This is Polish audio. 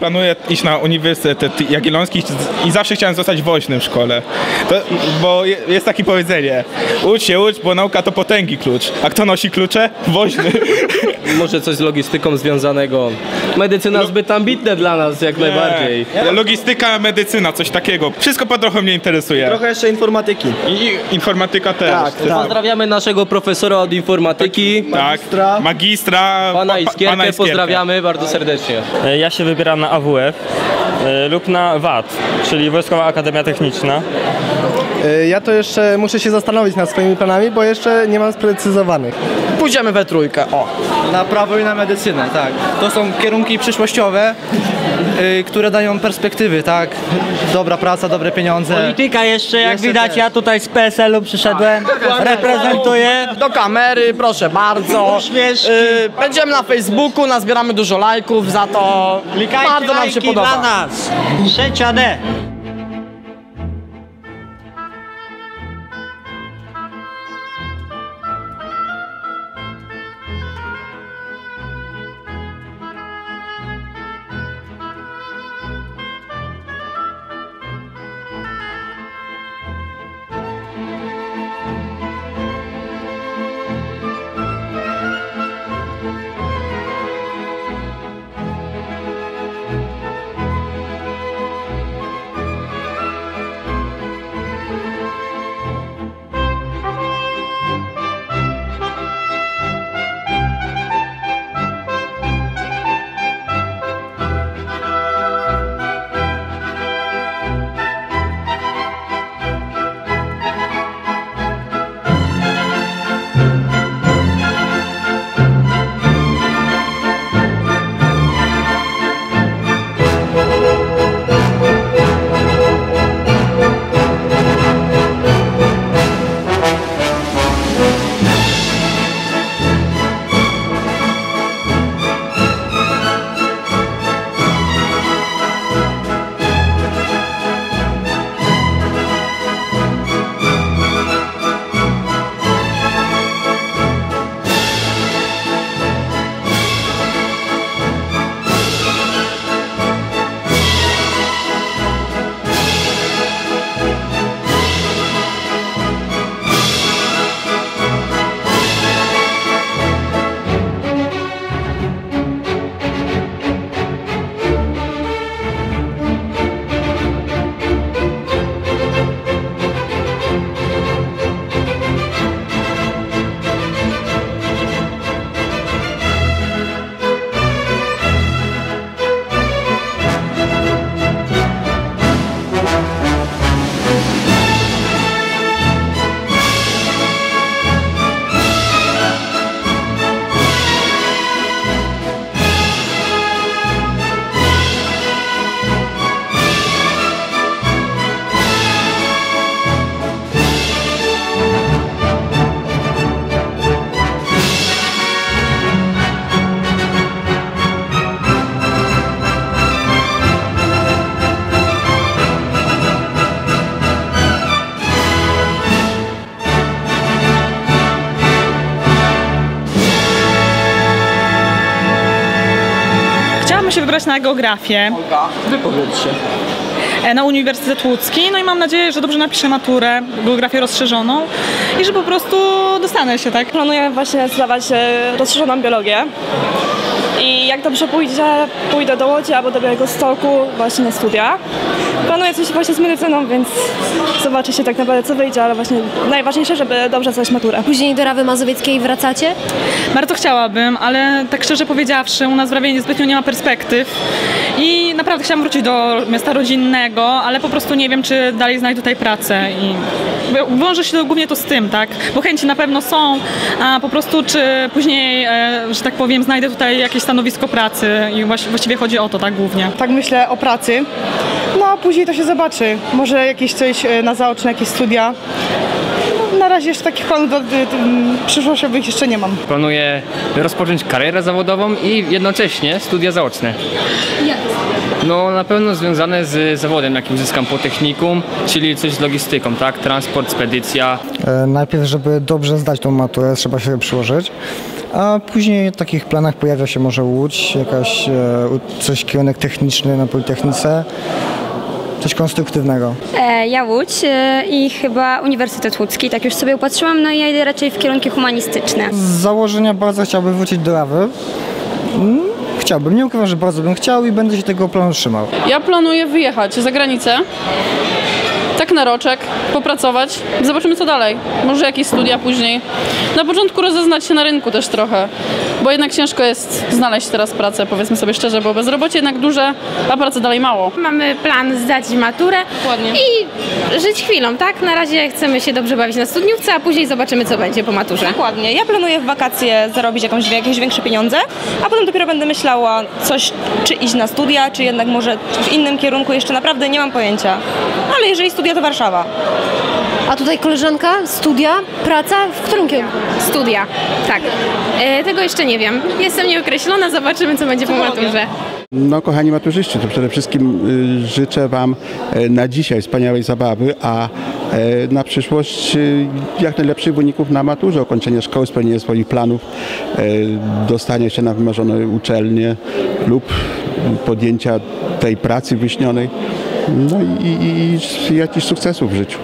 Planuję iść na Uniwersytet Jagielloński i zawsze chciałem zostać woźnym w szkole. To, bo je- jest takie powiedzenie, ucz się, ucz, bo nauka to potęgi klucz. A kto nosi klucze? Woźny. Może coś z logistyką związanego. Medycyna zbyt ambitne dla nas, jak najbardziej. Logistyka, medycyna, coś takiego. Wszystko po trochu mnie interesuje. Trochę jeszcze informatyki. I, informatyka też. Tak, tak. Pozdrawiamy naszego profesora od informatyki, Tak, Magistra. magistra, pana pa- Iskierkę, pana Iskierkę. pozdrawiamy bardzo serdecznie. E, Ja się wybieram na AWF e, lub na VAT, czyli Wojskowa Akademia Techniczna. Y, Ja to jeszcze muszę się zastanowić nad swoimi planami, bo jeszcze nie mam sprecyzowanych. Pójdziemy we trójkę, o. Na prawo i na medycynę, tak. To są kierunki przyszłościowe, y, które dają perspektywy, tak. Dobra praca, dobre pieniądze. Polityka jeszcze, jak Jeszcze widać, też. ja tutaj z PSL-u przyszedłem, reprezentuję. Do kamery, proszę bardzo. Uśmieszki. Y, będziemy na Facebooku, nazbieramy dużo lajków, za to Klikajcie bardzo nam się lajki podoba. dla nas. Trzecia D. Chciałabym się wybrać na geografię. Wypowiedz się. e, Na Uniwersytet Łódzki. No i mam nadzieję, że dobrze napiszę maturę, geografię rozszerzoną i że po prostu dostanę się, tak? Planuję właśnie zdawać e, rozszerzoną biologię. I jak dobrze pójdzie, pójdę do Łodzi albo do Białegostoku właśnie na studia. Planuję coś właśnie z medycyną, więc zobaczy się tak naprawdę co wyjdzie, ale właśnie najważniejsze, żeby dobrze zdać maturę. Później do Rawy Mazowieckiej wracacie? Bardzo chciałabym, ale tak szczerze powiedziawszy, u nas w Rawie zbytnio nie ma perspektyw i naprawdę chciałam wrócić do miasta rodzinnego, ale po prostu nie wiem, czy dalej znajdę tutaj pracę i wiąże się to głównie to z tym, tak? Bo chęci na pewno są, a po prostu czy później, e, że tak powiem, znajdę tutaj jakieś stanowisko pracy i właś- właściwie chodzi o to, tak głównie. Tak myślę o pracy. No a później to się zobaczy. Może jakieś coś e, na zaoczne, jakieś studia. No, na razie jeszcze takich planów do, do, do, przyszłościowych jeszcze nie mam. Planuję rozpocząć karierę zawodową i jednocześnie studia zaoczne. No na pewno związane z zawodem, jaki uzyskam po technikum, czyli coś z logistyką, tak? Transport, spedycja. E, Najpierw, żeby dobrze zdać tą maturę, trzeba się przyłożyć. A później w takich planach pojawia się może Łódź, jakaś e, coś kierunek techniczny na Politechnice, coś konstruktywnego. E, ja Łódź e, i chyba Uniwersytet Łódzki, tak już sobie upatrzyłam, no i ja idę raczej w kierunki humanistyczne. Z założenia bardzo chciałbym wrócić do lawy. Mm, Chciałbym, nie ukrywam, że bardzo bym chciał i będę się tego planu trzymał. Ja planuję wyjechać za granicę. Tak na roczek, popracować. Zobaczymy co dalej. Może jakieś studia później. Na początku rozeznać się na rynku też trochę, bo jednak ciężko jest znaleźć teraz pracę, powiedzmy sobie szczerze, bo bezrobocie jednak duże, a pracy dalej mało. Mamy plan zdać maturę i żyć chwilą, tak? Na razie chcemy się dobrze bawić na studniówce, a później zobaczymy, co będzie po maturze. Dokładnie. Ja planuję w wakacje zarobić jakąś, jakieś większe pieniądze, a potem dopiero będę myślała coś, czy iść na studia, czy jednak może w innym kierunku. Jeszcze naprawdę nie mam pojęcia. Ale jeżeli studia, to Warszawa. A tutaj koleżanka, studia, praca, w którym kierunku? Studia, tak. E, tego jeszcze nie wiem. Jestem nieokreślona, zobaczymy, co będzie po maturze. No kochani maturzyści, to przede wszystkim y, życzę Wam e, na dzisiaj wspaniałej zabawy, a e, na przyszłość y, jak najlepszych wyników na maturze, ukończenia szkoły, spełnienia swoich planów, e, dostania się na wymarzone uczelnie lub podjęcia tej pracy wyśnionej, no i, i, i jakichś sukcesów w życiu.